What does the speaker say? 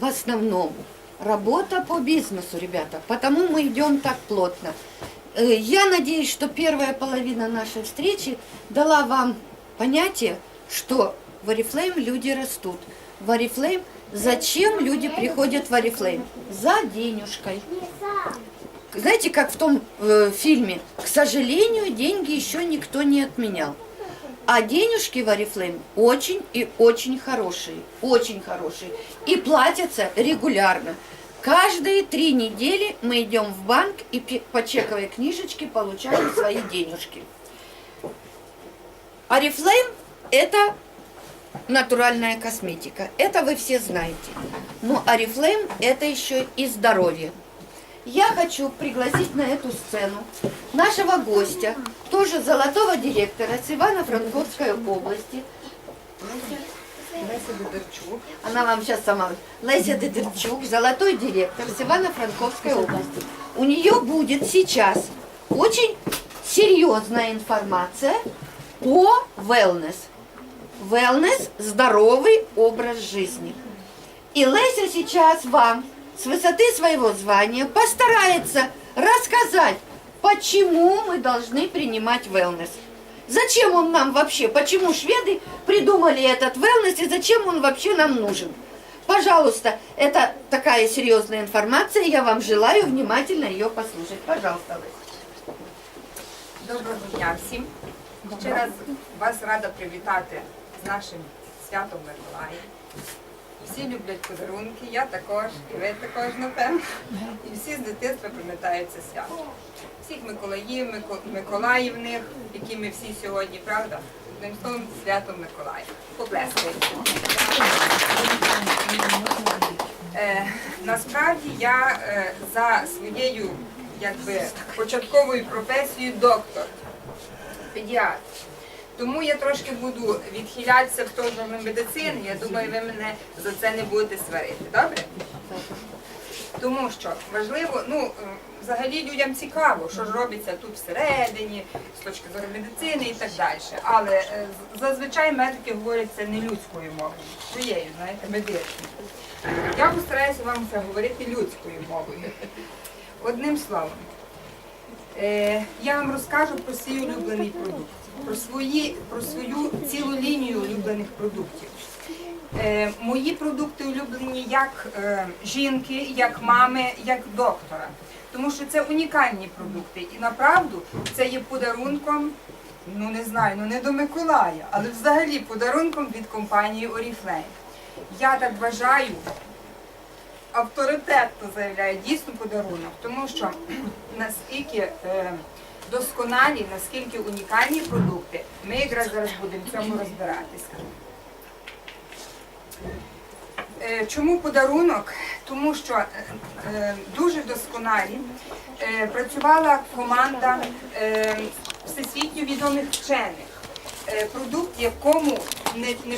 в основном работа по бизнесу, ребята. Потому мы идем так плотно. Э, Я надеюсь, что первая половина нашей встречи дала вам понятие, что в Oriflame люди растут. В Oriflame зачем люди приходят в Oriflame? За денежкой. Знаете, как в том э, фильме, к сожалению, деньги еще никто не отменял. А денежки в Oriflame очень и очень хорошие, очень хорошие. И платятся регулярно. Каждые три недели мы идем в банк и по чековой книжечке получаем свои денежки. Oriflame – это натуральная косметика. Это вы все знаете. Но Oriflame – это еще и здоровье. Я хочу пригласить на эту сцену нашего гостя, тоже золотого директора с Ивано-Франковской области. Она вам сейчас сама... Леся Дедерчук, золотой директор с Ивано-Франковской области. У нее будет сейчас очень серьезная информация о wellness. Wellness – здоровый образ жизни. И Леся сейчас вам с высоты своего звания постарается рассказать, почему мы должны принимать wellness. Зачем он нам вообще? Почему шведы придумали этот wellness и зачем он вообще нам нужен? Пожалуйста, это такая серьезная информация, я вам желаю внимательно ее послушать. Пожалуйста. Доброго дня всім. Ще раз вас рада привітати з нашим святом Миколая. Всі люблять подарунки, я також, і ви також, напевно. І всі з дитинства пам'ятають це свято. Всіх Миколаїв, Миколаївних, які ми всі сьогодні, правда? Одним словом, свято Миколая. Поплескаємо. Е, насправді я е, за своєю якби, початковою професією доктор, педіатр. Тому я трошки буду відхилятися в сторону медицини. Я думаю, ви мене за це не будете сварити. Добре? Тому що важливо, ну взагалі людям цікаво, що ж робиться тут всередині, з точки зору медицини і так далі. Але е, зазвичай медики говорять це не людською мовою, своєю, знаєте, медичною. Я постараюся вам це говорити людською мовою. Одним словом, е, я вам розкажу про свій улюблений продукт, про, свої, про свою цілу лінію улюблених продуктів. Е, мої продукти улюблені як е, жінки, як мами, як доктора. Тому що це унікальні продукти. І направду це є подарунком, ну не знаю, ну не до Миколая, але взагалі подарунком від компанії Oriflame. Я так вважаю, авторитетно заявляю дійсно подарунок, тому що наскільки е, досконалі, наскільки унікальні продукти, ми якраз зараз будемо в цьому розбиратися. Е, Чому подарунок? Тому що е, е, дуже досконалі працювала команда всесвітньо відомих вчених. Продукт, якому не